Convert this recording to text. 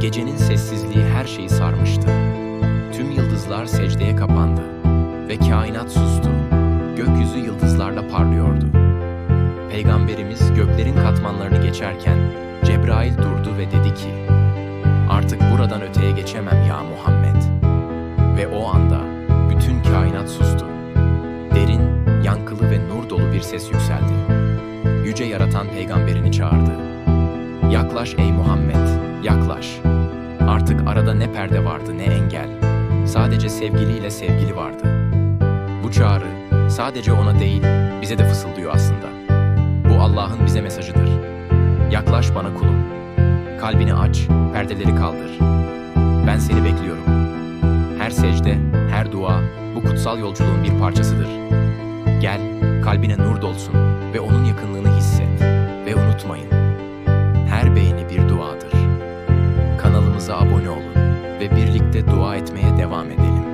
Gecenin sessizliği her şeyi sarmıştı. Tüm yıldızlar secdeye kapandı ve kainat sustu. Gökyüzü yıldızlarla parlıyordu. Peygamberimiz göklerin katmanlarını geçerken Cebrail durdu ve dedi ki: Artık buradan öteye geçemem ya Muhammed. Ve o anda bütün kainat sustu. Derin, yankılı ve nur dolu bir ses yükseldi. Yüce yaratan peygamberini çağırdı. Yaklaş ey yaklaş. Artık arada ne perde vardı ne engel. Sadece sevgiliyle sevgili vardı. Bu çağrı sadece ona değil, bize de fısıldıyor aslında. Bu Allah'ın bize mesajıdır. Yaklaş bana kulum. Kalbini aç, perdeleri kaldır. Ben seni bekliyorum. Her secde, her dua bu kutsal yolculuğun bir parçasıdır. Gel, kalbine nur dolsun ve onun yakınlığını hisset. Ve unutmayın, kanalımıza abone olun ve birlikte dua etmeye devam edelim.